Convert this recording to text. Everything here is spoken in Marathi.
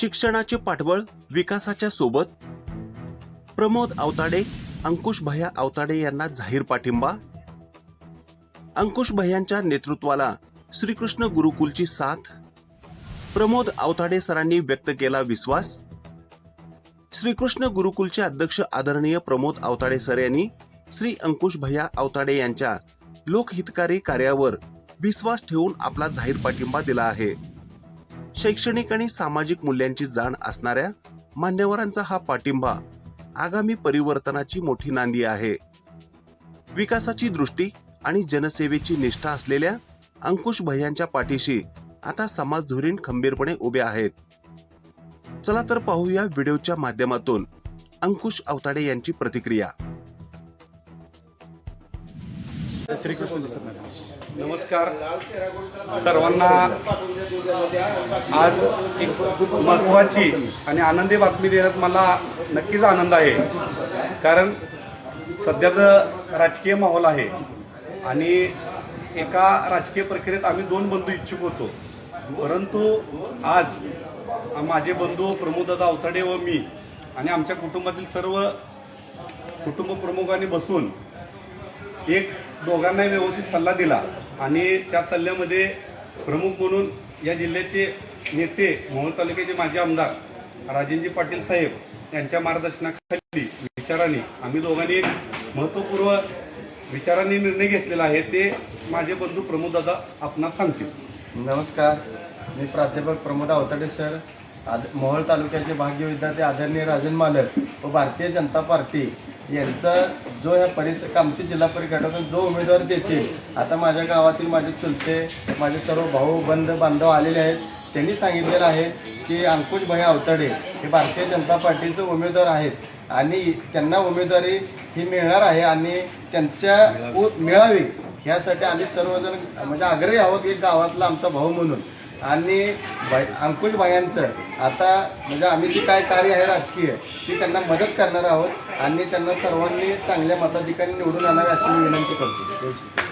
शिक्षणाचे पाठबळ विकासाच्या सोबत. प्रमोद आवताडे अंकुश भैया आवताडे यांना जाहीर पाठिंबा. अंकुश भैयांच्या नेतृत्वाला श्रीकृष्ण गुरुकुलची साथ. प्रमोद अवताडे सरांनी व्यक्त केला विश्वास. श्रीकृष्ण गुरुकुलचे अध्यक्ष आदरणीय प्रमोद आवताडे सर यांनी श्री अंकुश भैया आवताडे यांच्या लोकहितकारी कार्यावर विश्वास ठेवून आपला जाहीर पाठिंबा दिला आहे. शैक्षणिक आणि सामाजिक मूल्यांची जाण असणाऱ्या मान्यवरांचा हा पाठिंबा आगामी परिवर्तनाची मोठी नांदी आहे. विकासाची दृष्टी आणि जनसेवेची निष्ठा असलेल्या अंकुश भैयांच्या पाठीशी आता समाज धुरीण खंबीरपणे उभे आहेत. चला तर पाहूया व्हिडिओच्या माध्यमातून अंकुश अवताडे यांची प्रतिक्रिया. श्रीकृष्ण नमस्कार. सर्वांना आज एक महत्वाची आणि आनंदी बातमी देण्यात मला नक्कीच आनंद आहे. कारण सध्याचं राजकीय माहोल आहे आणि एका राजकीय प्रक्रियेत आम्ही दोन बंधू इच्छुक होतो. परंतु आज माझे बंधू प्रमोददा अवताडे व मी आणि आमच्या कुटुंबातील सर्व कुटुंब प्रमुखांनी बसून एक दोघांनाही व्यवस्थित सल्ला दिला. आणि त्या सल्ल्यामध्ये प्रमुख म्हणून या जिल्ह्याचे नेते मोहोळ तालुक्याचे माजी आमदार राजेंद्र पाटील साहेब यांच्या मार्गदर्शनाखाली विचारांनी आम्ही दोघांनी एक महत्त्वपूर्व विचारांनी निर्णय घेतलेला आहे ते माझे बंधू प्रमोददादा आपणास सांगतील. नमस्कार. मी प्राध्यापक प्रमोद अवताडे सर आद मोहोळ तालुक्याचे भाग्य विद्यार्थी आदरणीय राजन मालक व भारतीय जनता पार्टी यांचं जो ह्या परिस कामती जिल्हा परिषदातून जो उमेदवार देतील आता माझ्या गावातील माझे चुलते माझे सर्व भाऊ बंध बांधव आलेले आहेत त्यांनी सांगितलेलं आहे की अंकुश भाई अवतडे हे भारतीय जनता पार्टीचे उमेदवार आहेत आणि त्यांना उमेदवारी ही मिळणार आहे आणि त्यांच्या मिळावी. ह्यासाठी आम्ही सर्वजण म्हणजे आग्रही आहोत एक गावातला आमचा भाऊ म्हणून. आणि भाई- अंकुश भायांचं आता म्हणजे आम्ही जे काय कार्य आहे राजकीय ती त्यांना मदत करणार आहोत आणि त्यांना सर्वांनी चांगल्या मताधिकारी निवडून आणावे अशी मी विनंती करतो जय श्री.